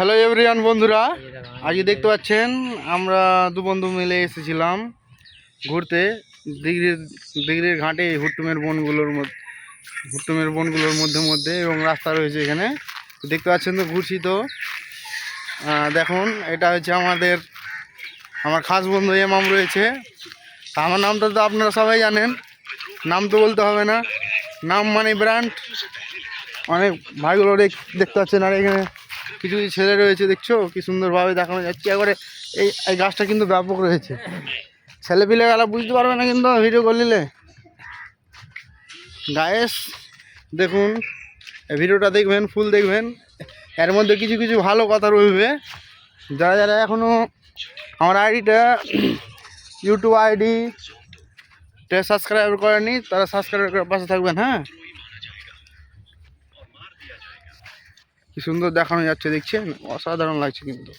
Hello everyone বন্ধুরা। আজকে দেখতে পাচ্ছেন আমরা দু বন্ধু মিলে এসেছিলাম ঘুরতে। দিঘির দিঘির ঘাটে হুট্টুমের বনগুলোর মধ্যে হুট্টুমের বনগুলোর মধ্যে মধ্যে এবং রাস্তা রয়েছে এখানে। দেখতে পাচ্ছেন তো ঘুরছি তো। দেখুন এটা হচ্ছে আমাদের আমার খাস বন্ধু এমাম রয়েছে। তা আমার নামটা তো আপনারা সবাই জানেন। নাম তো বলতে হবে না। নাম মানে ব্র্যান্ড। অনেক ভাইগুলো দেখ- দেখতে পাচ্ছেন আর এখানে কিছু কিছু ছেলে রয়েছে, দেখছ? কি সুন্দরভাবে দেখানো যাচ্ছে। একবারে এই এই গাছটা কিন্তু ব্যাপক রয়েছে। ছেলে পিলে গেলা বুঝতে পারবে না কিন্তু ভিডিও করলিলে। গায়েস দেখুন ভিডিওটা দেখবেন, ফুল দেখবেন। এর মধ্যে কিছু কিছু ভালো কথা রইবে। যারা যারা এখনও আমার আইডিটা ইউটিউব আইডি সাবস্ক্রাইব করেনি তারা সাবস্ক্রাইব করে পাশে থাকবেন হ্যাঁ? কি সুন্দর দেখানো যাচ্ছে দেখছেন? অসাধারণ লাগছে কিন্তু।